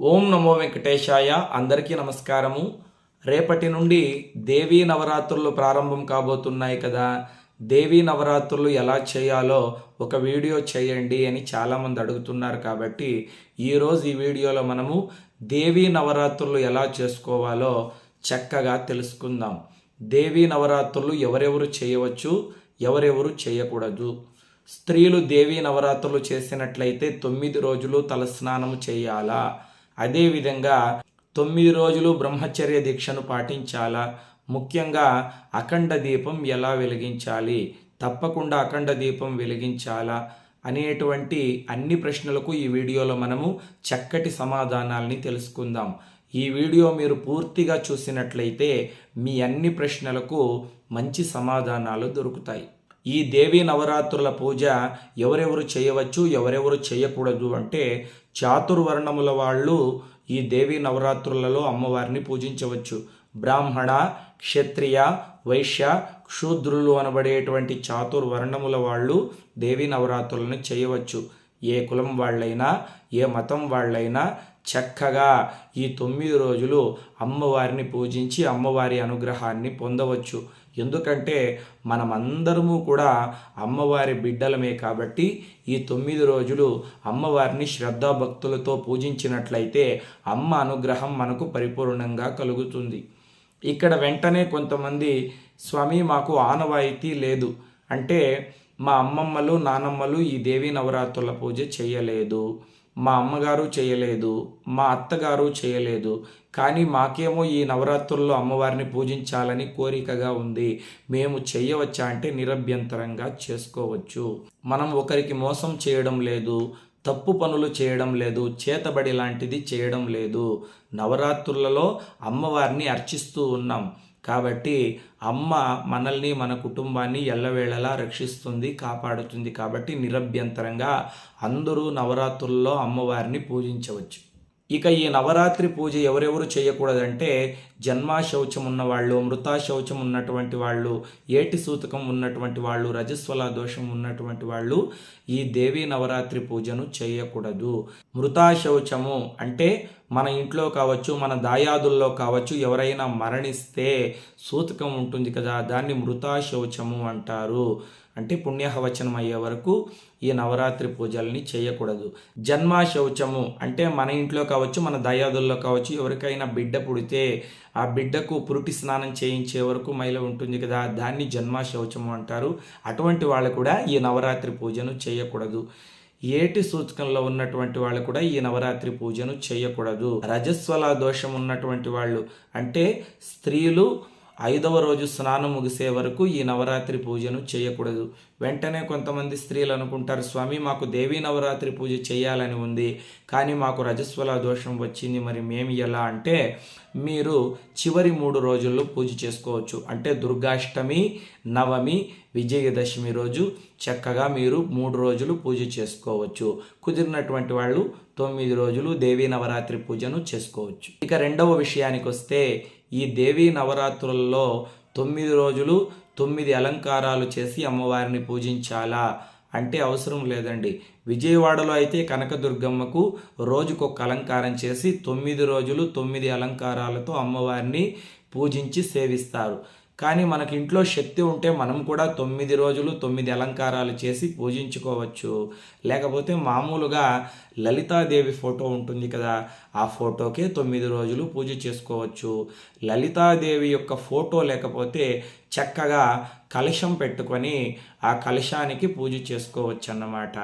ఓం నమో వెంకటేశాయ. అందరికీ నమస్కారము. రేపటి నుండి దేవీ నవరాత్రులు ప్రారంభం కాబోతున్నాయి కదా. దేవీ నవరాత్రులు ఎలా చేయాలో ఒక వీడియో చేయండి అని చాలామంది అడుగుతున్నారు కాబట్టి ఈరోజు ఈ వీడియోలో మనము దేవీ నవరాత్రులు ఎలా చేసుకోవాలో చక్కగా తెలుసుకుందాం. దేవీ నవరాత్రులు ఎవరెవరు చేయవచ్చు? ఎవరెవరు చేయకూడదు? స్త్రీలు దేవీ నవరాత్రులు చేసినట్లయితే తొమ్మిది రోజులు తలస్నానం చేయాలా? అదేవిధంగా తొమ్మిది రోజులు బ్రహ్మచర్య దీక్షను పాటించాలా? ముఖ్యంగా అఖండ దీపం ఎలా వెలిగించాలి? తప్పకుండా అఖండ దీపం వెలిగించాలా? అనేటువంటి అన్ని ప్రశ్నలకు ఈ వీడియోలో మనము చక్కటి సమాధానాల్ని తెలుసుకుందాం. ఈ వీడియో మీరు పూర్తిగా చూసినట్లయితే మీ అన్ని ప్రశ్నలకు మంచి సమాధానాలు దొరుకుతాయి. ఈ దేవీ నవరాత్రుల పూజ ఎవరెవరు చేయవచ్చు ఎవరెవరు చేయకూడదు అంటే చాతుర్వర్ణముల వాళ్ళు ఈ దేవీ నవరాత్రులలో అమ్మవారిని పూజించవచ్చు. బ్రాహ్మణ క్షత్రియ వైశ్య క్షూద్రులు అనబడేటువంటి చాతుర్వర్ణముల వాళ్ళు దేవీ నవరాత్రులను చేయవచ్చు. ఏ కులం వాళ్ళైనా ఏ మతం వాళ్ళైనా చక్కగా ఈ తొమ్మిది రోజులు అమ్మవారిని పూజించి అమ్మవారి అనుగ్రహాన్ని పొందవచ్చు. ఎందుకంటే మనమందరము కూడా అమ్మవారి బిడ్డలమే కాబట్టి ఈ తొమ్మిది రోజులు అమ్మవారిని శ్రద్ధాభక్తులతో పూజించినట్లయితే అమ్మ అనుగ్రహం మనకు పరిపూర్ణంగా కలుగుతుంది. ఇక్కడ వెంటనే కొంతమంది స్వామి మాకు ఆనవాయితీ లేదు. అంటే మా అమ్మమ్మలు నానమ్మలు ఈ దేవీ నవరాత్రుల పూజ చేయలేదు. మా అమ్మగారు చేయలేదు మా అత్తగారు చేయలేదు. కానీ మాకేమో ఈ నవరాత్రుల్లో అమ్మవారిని పూజించాలని కోరికగా ఉంది. మేము చేయవచ్చా అంటే నిరభ్యంతరంగా చేసుకోవచ్చు. మనం ఒకరికి మోసం చేయడం లేదు తప్పు పనులు చేయడం లేదు చేతబడి లాంటిది చేయడం లేదు. నవరాత్రులలో అమ్మవారిని అర్చిస్తూ ఉన్నాం. కాబట్టి అమ్మ మనల్ని మన కుటుంబాన్ని ఎల్లవేళలా రక్షిస్తుంది కాపాడుతుంది కాబట్టి నిరభ్యంతరంగా అందరూ నవరాత్రుల్లో అమ్మవారిని పూజించవచ్చు. ఇక ఈ నవరాత్రి పూజ ఎవరెవరు చేయకూడదంటే జన్మాశౌచం ఉన్నవాళ్ళు మృతా శౌచం ఉన్నటువంటి వాళ్ళు ఏటి సూతకం ఉన్నటువంటి వాళ్ళు రజస్వల దోషం ఉన్నటువంటి వాళ్ళు ఈ దేవీ నవరాత్రి పూజను చేయకూడదు. మృతా శౌచము అంటే మన ఇంట్లో కావచ్చు మన దాయాదుల్లో కావచ్చు ఎవరైనా మరణిస్తే సూతకం ఉంటుంది కదా దాన్ని మృతాశౌచము అంటారు. అంటే పుణ్యహవచనం అయ్యే వరకు ఈ నవరాత్రి పూజల్ని చేయకూడదు. జన్మాశౌచము అంటే మన ఇంట్లో కావచ్చు మన దయాదుల్లో కావచ్చు ఎవరికైనా బిడ్డ పుడితే ఆ బిడ్డకు పురుటి స్నానం చేయించే వరకు మైల ఉంటుంది కదా దాన్ని జన్మాశౌచము అంటారు. అటువంటి వాళ్ళు కూడా ఈ నవరాత్రి పూజను చేయకూడదు. ఏటి సూచకంలో ఉన్నటువంటి వాళ్ళు కూడా ఈ నవరాత్రి పూజను చేయకూడదు. రజస్వల దోషం ఉన్నటువంటి వాళ్ళు అంటే స్త్రీలు ఐదవ రోజు స్నానం ముగిసే వరకు ఈ నవరాత్రి పూజను చేయకూడదు. వెంటనే కొంతమంది స్త్రీలు అనుకుంటారు స్వామి మాకు దేవీ నవరాత్రి పూజ చేయాలని ఉంది కానీ మాకు రజస్వల దోషం వచ్చింది మరి మేము ఎలా? అంటే మీరు చివరి మూడు రోజుల్లో పూజ చేసుకోవచ్చు. అంటే దుర్గాష్టమి నవమి విజయదశమి రోజు చక్కగా మీరు మూడు రోజులు పూజ చేసుకోవచ్చు. కుదిరినటువంటి వాళ్ళు తొమ్మిది రోజులు దేవీ నవరాత్రి పూజను చేసుకోవచ్చు. ఇక రెండవ విషయానికి వస్తే ఈ దేవీ నవరాత్రులలో తొమ్మిది రోజులు తొమ్మిది అలంకారాలు చేసి అమ్మవారిని పూజించాలా? అంటే అవసరం లేదండి. విజయవాడలో అయితే కనకదుర్గమ్మకు రోజుకొక అలంకారం చేసి తొమ్మిది రోజులు తొమ్మిది అలంకారాలతో అమ్మవారిని పూజించి సేవిస్తారు. కానీ మనకి ఇంట్లో శక్తి ఉంటే మనం కూడా తొమ్మిది రోజులు తొమ్మిది అలంకారాలు చేసి పూజించుకోవచ్చు. లేకపోతే మామూలుగా లలితాదేవి ఫోటో ఉంటుంది కదా ఆ ఫోటోకే తొమ్మిది రోజులు పూజ చేసుకోవచ్చు. లలితాదేవి యొక్క ఫోటో లేకపోతే చక్కగా కలశం పెట్టుకొని ఆ కలశానికి పూజ చేసుకోవచ్చు అన్నమాట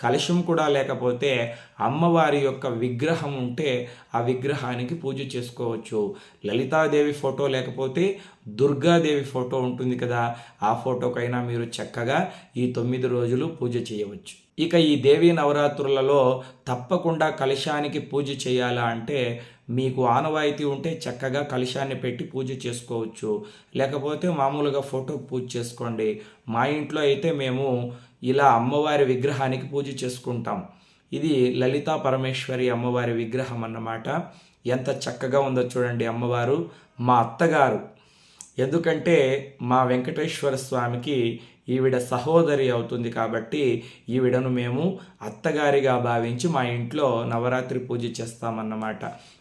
కలశం కూడా లేకపోతే అమ్మవారి యొక్క విగ్రహం ఉంటే ఆ విగ్రహానికి పూజ చేసుకోవచ్చు. లలితాదేవి ఫోటో లేకపోతే దుర్గాదేవి ఫోటో ఉంటుంది కదా ఆ ఫోటోకైనా మీరు చక్కగా ఈ తొమ్మిది రోజులు పూజ చేయవచ్చు. ఇక ఈ దేవీ నవరాత్రులలో తప్పకుండా కలశానికి పూజ చేయాలా అంటే మీకు ఆనవాయితీ ఉంటే చక్కగా కలశాన్ని పెట్టి పూజ చేసుకోవచ్చు. లేకపోతే మామూలుగా ఫోటో పూజ చేసుకోండి. మా ఇంట్లో అయితే మేము ఇలా అమ్మవారి విగ్రహానికి పూజ చేసుకుంటాం. ఇది లలితా పరమేశ్వరి అమ్మవారి విగ్రహం అన్నమాట. ఎంత చక్కగా ఉందో చూడండి అమ్మవారు మా అత్తగారు. ఎందుకంటే మా వెంకటేశ్వర స్వామికి ఈవిడ సహోదరి అవుతుంది కాబట్టి ఈవిడను మేము అత్తగారిగా భావించి మా ఇంట్లో నవరాత్రి పూజ చేస్తామన్నమాట.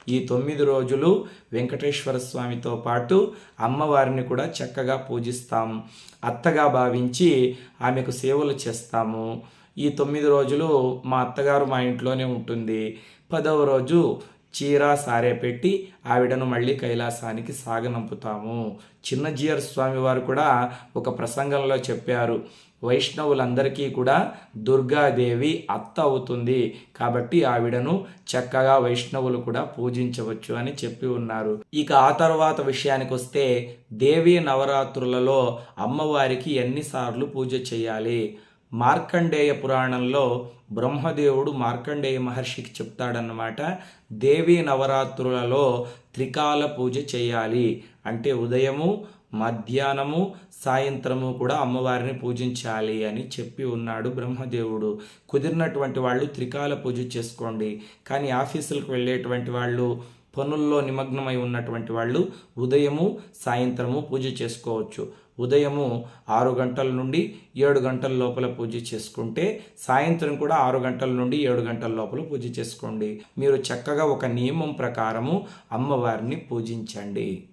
ఈ తొమ్మిది రోజులు వెంకటేశ్వర స్వామితో పాటు అమ్మవారిని కూడా చక్కగా పూజిస్తాం. అత్తగా భావించి ఆమెకు సేవలు చేస్తాము. ఈ తొమ్మిది రోజులు మా అత్తగారు మా ఇంట్లోనే ఉంటుంది. పదవ రోజు చీర సారే పెట్టి ఆవిడను మళ్ళీ కైలాసానికి సాగనంపుతాము. చిన్నజీయర్ స్వామి వారు కూడా ఒక ప్రసంగంలో చెప్పారు. వైష్ణవులందరికీ కూడా దుర్గాదేవి అత్త అవుతుంది. కాబట్టి ఆవిడను చక్కగా వైష్ణవులు కూడా పూజించవచ్చు అని చెప్పి ఉన్నారు. ఇక ఆ తర్వాత విషయానికి వస్తే దేవీ నవరాత్రులలో అమ్మవారికి ఎన్నిసార్లు పూజ చేయాలి? మార్కండేయ పురాణంలో బ్రహ్మదేవుడు మార్కండేయ మహర్షికి చెప్తాడన్నమాట దేవీ నవరాత్రులలో త్రికాల పూజ చేయాలి. అంటే ఉదయము మధ్యాహ్నము సాయంత్రము కూడా అమ్మవారిని పూజించాలి అని చెప్పి ఉన్నాడు బ్రహ్మదేవుడు. కుదిరినటువంటి వాళ్ళు త్రికాల పూజ చేసుకోండి. కానీ ఆఫీసులకు వెళ్ళేటువంటి వాళ్ళు పనుల్లో నిమగ్నమై ఉన్నటువంటి వాళ్ళు ఉదయము సాయంత్రము పూజ చేసుకోవచ్చు. ఉదయము ఆరు గంటల నుండి ఏడు గంటల లోపల పూజ చేసుకుంటే సాయంత్రం కూడా ఆరు గంటల నుండి ఏడు గంటల లోపల పూజ చేసుకోండి. మీరు చక్కగా ఒక నియమం ప్రకారము అమ్మవారిని పూజించండి.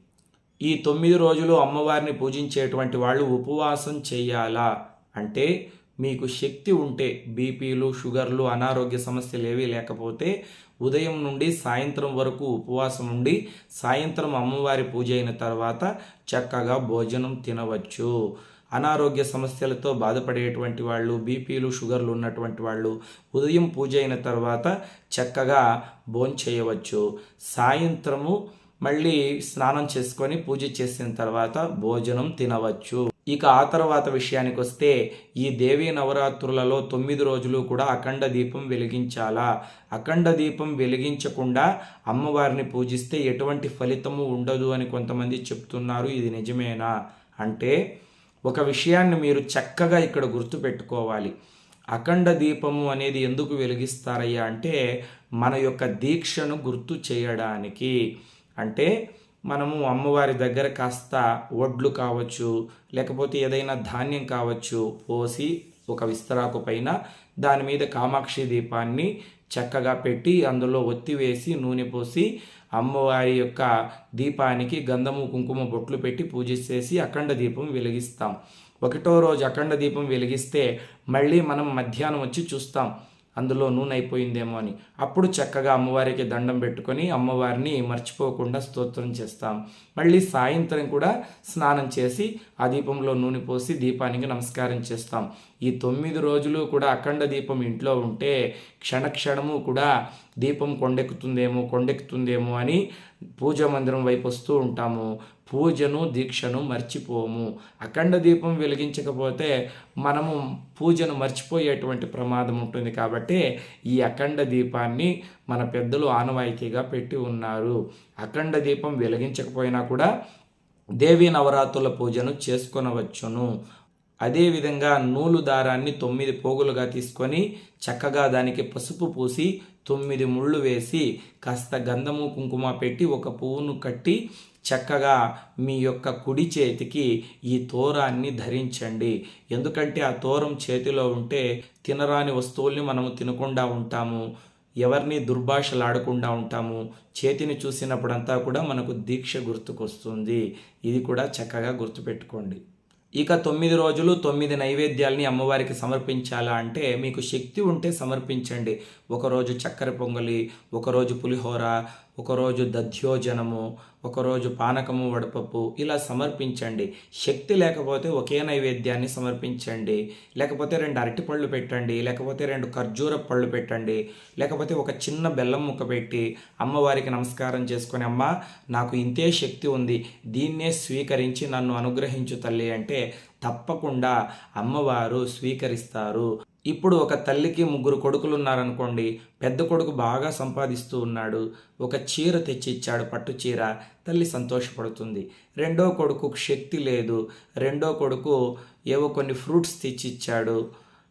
ఈ తొమ్మిది రోజులు అమ్మవారిని పూజించేటువంటి వాళ్ళు ఉపవాసం చేయాలా? అంటే మీకు శక్తి ఉంటే బీపీలు షుగర్లు అనారోగ్య సమస్యలు ఏవీ లేకపోతే ఉదయం నుండి సాయంత్రం వరకు ఉపవాసం ఉండి సాయంత్రం అమ్మవారి పూజ అయిన తర్వాత చక్కగా భోజనం తినవచ్చు. అనారోగ్య సమస్యలతో బాధపడేటువంటి వాళ్ళు బీపీలు షుగర్లు ఉన్నటువంటి వాళ్ళు ఉదయం పూజ అయిన తర్వాత చక్కగా భోంచేయవచ్చు సాయంత్రము మళ్ళీ స్నానం చేసుకొని పూజ చేసిన తర్వాత భోజనం తినవచ్చు. ఇక ఆ తర్వాత విషయానికి వస్తే ఈ దేవీ నవరాత్రులలో తొమ్మిది రోజులు కూడా అఖండ దీపం వెలిగించాలా? అఖండ దీపం వెలిగించకుండా అమ్మవారిని పూజిస్తే ఎటువంటి ఫలితము ఉండదు అని కొంతమంది చెప్తున్నారు. ఇది నిజమేనా? అంటే ఒక విషయాన్ని మీరు చక్కగా ఇక్కడ గుర్తుపెట్టుకోవాలి. అఖండ దీపము అనేది ఎందుకు వెలిగిస్తారయ్యా అంటే మన యొక్క దీక్షను గుర్తు చేయడానికి. అంటే మనము అమ్మవారి దగ్గర కాస్త వడ్లు కావచ్చు లేకపోతే ఏదైనా ధాన్యం కావచ్చు పోసి ఒక విస్తరాకు పైన దాని మీద కామాక్షి దీపాన్ని చక్కగా పెట్టి అందులో ఒత్తి వేసి నూనె పోసి అమ్మవారి యొక్క దీపానికి గంధము కుంకుమ బొట్లు పెట్టి పూజిస్తేసి అఖండ దీపం వెలిగిస్తాం. ఒకటో రోజు అఖండ దీపం వెలిగిస్తే మళ్ళీ మనం మధ్యాహ్నం వచ్చి చూస్తాం. అందులో నూనె అయిపోయిందేమో అని. అప్పుడు చక్కగా అమ్మవారికి దండం పెట్టుకొని అమ్మవారిని మర్చిపోకుండా స్తోత్రం చేస్తాం. మళ్ళీ సాయంత్రం కూడా స్నానం చేసి ఆ దీపంలో నూనె పోసి దీపానికి నమస్కారం చేస్తాం. ఈ తొమ్మిది రోజులు కూడా అఖండ దీపం ఇంట్లో ఉంటే క్షణక్షణము కూడా దీపం కొండెక్కుతుందేమో కొండెక్కుతుందేమో అని పూజ మందిరం వైపు వస్తూ ఉంటాము. పూజను దీక్షను మర్చిపోము. అఖండ దీపం వెలిగించకపోతే మనము పూజను మర్చిపోయేటువంటి ప్రమాదం ఉంటుంది కాబట్టి ఈ అఖండ దీపాన్ని మన పెద్దలు ఆనవాయితీగా పెట్టి ఉన్నారు. అఖండ దీపం వెలిగించకపోయినా కూడా దేవీ నవరాత్రుల పూజను చేసుకొనవచ్చును. అదేవిధంగా నూలు దారాన్ని తొమ్మిది పోగులుగా తీసుకొని చక్కగా దానికి పసుపు పూసి తొమ్మిది ముళ్ళు వేసి కాస్త గంధము కుంకుమ పెట్టి ఒక పువ్వును కట్టి చక్కగా మీ యొక్క కుడి చేతికి ఈ తోరాన్ని ధరించండి. ఎందుకంటే ఆ తోరం చేతిలో ఉంటే తినరాని వస్తువుల్ని మనము తినకుండా ఉంటాము. ఎవరిని దుర్భాషలాడకుండా ఉంటాము. చేతిని చూసినప్పుడంతా కూడా మనకు దీక్ష గుర్తుకొస్తుంది. ఇది కూడా చక్కగా గుర్తుపెట్టుకోండి. ఇక తొమ్మిది రోజులు తొమ్మిది నైవేద్యాలని అమ్మవారికి సమర్పించాలా అంటే మీకు శక్తి ఉంటే సమర్పించండి. ఒకరోజు చక్కెర పొంగలి ఒకరోజు పులిహోర ఒకరోజు దధ్యోజనము ఒకరోజు పానకము వడపప్పు ఇలా సమర్పించండి. శక్తి లేకపోతే ఒకే నైవేద్యాన్ని సమర్పించండి. లేకపోతే రెండు అరటిపళ్ళు పెట్టండి లేకపోతే రెండు ఖర్జూర పళ్ళు పెట్టండి లేకపోతే ఒక చిన్న బెల్లం ముక్క పెట్టి అమ్మవారికి నమస్కారం చేసుకొని అమ్మ నాకు ఇంతే శక్తి ఉంది దీన్నే స్వీకరించి నన్ను అనుగ్రహించు తల్లి అంటే తప్పకుండా అమ్మవారు స్వీకరిస్తారు. ఇప్పుడు ఒక తల్లికి ముగ్గురు కొడుకులు ఉన్నారనుకోండి పెద్ద కొడుకు బాగా సంపాదిస్తూ ఉన్నాడు ఒక చీర తెచ్చి ఇచ్చాడు పట్టు చీర తల్లి సంతోషపడుతుంది. రెండో కొడుకు శక్తి లేదు రెండో కొడుకు ఏవో కొన్ని ఫ్రూట్స్ తెచ్చి ఇచ్చాడు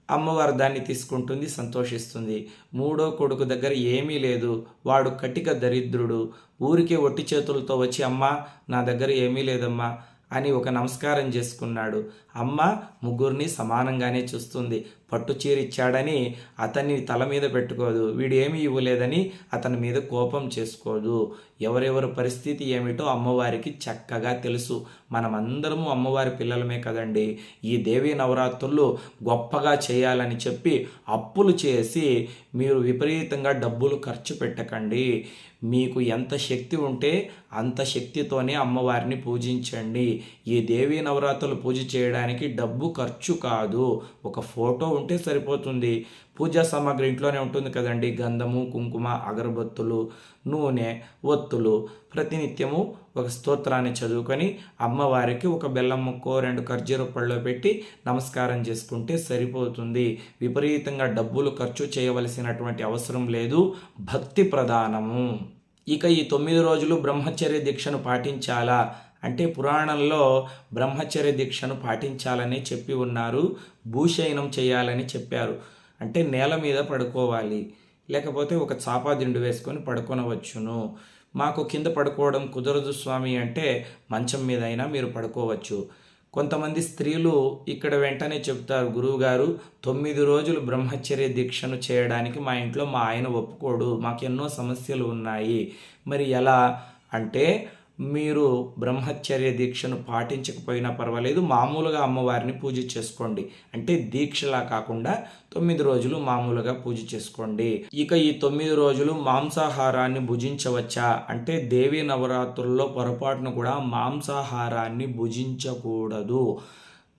అమ్మవారు దాన్ని తీసుకుంటుంది సంతోషిస్తుంది. మూడో కొడుకు దగ్గర ఏమీ లేదు వాడు కటిక దరిద్రుడు ఊరికే ఒట్టి చేతులతో వచ్చి అమ్మ నా దగ్గర ఏమీ లేదమ్మా అని ఒక నమస్కారం చేసుకున్నాడు. అమ్మ ముగ్గురిని సమానంగానే చూస్తుంది. పట్టు చీరిచ్చాడని అతన్ని తల మీద పెట్టుకోదు. వీడు ఏమీ ఇవ్వలేదని అతని మీద కోపం చేసుకోదు. ఎవరెవరి పరిస్థితి ఏమిటో అమ్మవారికి చక్కగా తెలుసు. మనమందరము అమ్మవారి పిల్లలమే కదండి. ఈ దేవీ నవరాత్రులు గొప్పగా చేయాలని చెప్పి అప్పులు చేసి మీరు విపరీతంగా డబ్బులు ఖర్చు పెట్టకండి. మీకు ఎంత శక్తి ఉంటే అంత శక్తితోనే అమ్మవారిని పూజించండి. ఈ దేవీ నవరాత్రులు పూజ చేయడానికి డబ్బు ఖర్చు కాదు. ఒక ఫోటో ఉంటే సరిపోతుంది. పూజా సామాగ్రి ఇంట్లోనే ఉంటుంది కదండి. గంధము కుంకుమ అగరబత్తులు నూనె ఒత్తులు. ప్రతినిత్యము ఒక స్తోత్రాన్ని చదువుకొని అమ్మవారికి ఒక బెల్లం ముక్కో రెండు ఖర్జూర పళ్ళు పెట్టి నమస్కారం చేసుకుంటే సరిపోతుంది. విపరీతంగా డబ్బులు ఖర్చు చేయవలసినటువంటి అవసరం లేదు. భక్తి ప్రధానము. ఇక ఈ తొమ్మిది రోజులు బ్రహ్మచర్య దీక్షను పాటించాలా? అంటే పురాణంలో బ్రహ్మచర్య దీక్షను పాటించాలని చెప్పి ఉన్నారు భూషయనం చేయాలని చెప్పారు. అంటే నేల మీద పడుకోవాలి లేకపోతే ఒక చాపా దిండు వేసుకొని పడుకొనవచ్చును. మాకు కింద పడుకోవడం కుదరదు స్వామి అంటే మంచం మీద అయినా మీరు పడుకోవచ్చు. కొంతమంది స్త్రీలు ఇక్కడ వెంటనే చెప్తారు గురువుగారు తొమ్మిది రోజులు బ్రహ్మచర్య దీక్షను చేయడానికి మా ఇంట్లో మా ఆయన ఒప్పుకోడు మాకు ఎన్నో సమస్యలు ఉన్నాయి. మరి ఎలా అంటే మీరు బ్రహ్మచర్య దీక్షను పాటించకపోయినా పర్వాలేదు మామూలుగా అమ్మవారిని పూజ చేసుకోండి. అంటే దీక్షలా కాకుండా తొమ్మిది రోజులు మామూలుగా పూజ చేసుకోండి. ఇక ఈ తొమ్మిది రోజులు మాంసాహారాన్ని భుజించవచ్చా? అంటే దేవీ నవరాత్రుల్లో పొరపాటును కూడా మాంసాహారాన్ని భుజించకూడదు.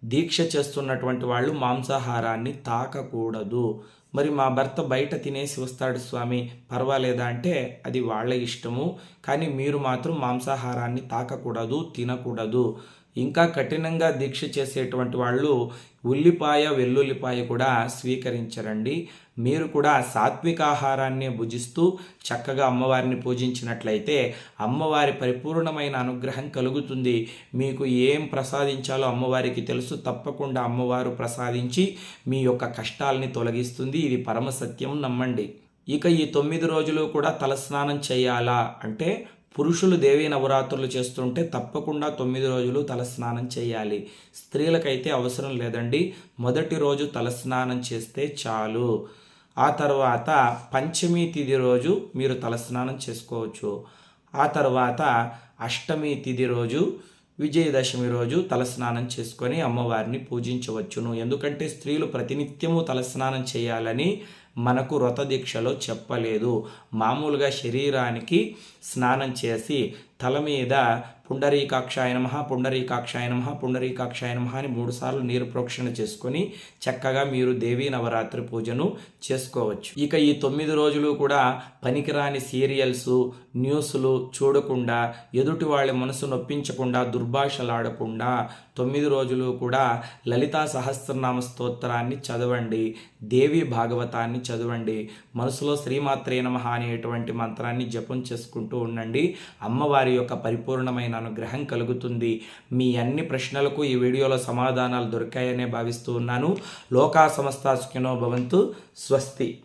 దీక్ష చేస్తున్నటువంటి వాళ్ళు మాంసాహారాన్ని తాకకూడదు. మరి మా భర్త బయట తినేసి వస్తాడు స్వామి పర్వాలేదా అంటే అది వాళ్ళ ఇష్టము. కానీ మీరు మాత్రం మాంసాహారాన్ని తాకకూడదు తినకూడదు. ఇంకా కఠినంగా దీక్ష చేసేటువంటి వాళ్ళు ఉల్లిపాయ వెల్లుల్లిపాయ కూడా స్వీకరించరండి. మీరు కూడా సాత్విక ఆహారాన్ని భుజిస్తూ చక్కగా అమ్మవారిని పూజించినట్లయితే అమ్మవారి పరిపూర్ణమైన అనుగ్రహం కలుగుతుంది. మీకు ఏం ప్రసాదించాలో అమ్మవారికి తెలుసు. తప్పకుండా అమ్మవారు ప్రసాదించి మీ యొక్క కష్టాలని తొలగిస్తుంది. ఇది పరమసత్యం నమ్మండి. ఇక ఈ తొమ్మిది రోజులు కూడా తలస్నానం చేయాలా అంటే పురుషులు దేవీ నవరాత్రులు చేస్తుంటే తప్పకుండా తొమ్మిది రోజులు తలస్నానం చేయాలి. స్త్రీలకైతే అవసరం లేదండి. మొదటి రోజు తలస్నానం చేస్తే చాలు. ఆ తర్వాత పంచమి తిథి రోజు మీరు తలస్నానం చేసుకోవచ్చు. ఆ తర్వాత అష్టమి తిథి రోజు విజయదశమి రోజు తలస్నానం చేసుకొని అమ్మవారిని పూజించవచ్చును. ఎందుకంటే స్త్రీలు ప్రతినిత్యము తలస్నానం చేయాలని మనకు వ్రత దీక్షలో చెప్పలేదు. మామూలుగా శరీరానికి స్నానం చేసి తల మీద పుండరీకాక్షాయ నమ పుండరీకాక్షాయ నమ పుండరీకాక్షాయ నమ అని మూడుసార్లు నీరు ప్రోక్షణ చేసుకొని చక్కగా మీరు దేవీ నవరాత్రి పూజను చేసుకోవచ్చు. ఇక ఈ తొమ్మిది రోజులు కూడా పనికిరాని సీరియల్స్ న్యూస్లు చూడకుండా ఎదుటి వాళ్ళ మనసు నొప్పించకుండా దుర్భాషలాడకుండా తొమ్మిది రోజులు కూడా లలితా సహస్రనామ స్తోత్రాన్ని చదవండి. దేవి భాగవతాన్ని చదవండి. మనసులో శ్రీమాత్రే నమ అనేటువంటి మంత్రాన్ని జపం చేసుకుంటూ ఉండండి. అమ్మవారి యొక్క పరిపూర్ణమైన అనుగ్రహం కలుగుతుంది. మీ అన్ని ప్రశ్నలకు ఈ వీడియోలో సమాధానాలు దొరికాయనే భావిస్తూ ఉన్నాను. లోకా సమస్త సుఖినో భవంతు. స్వస్తి.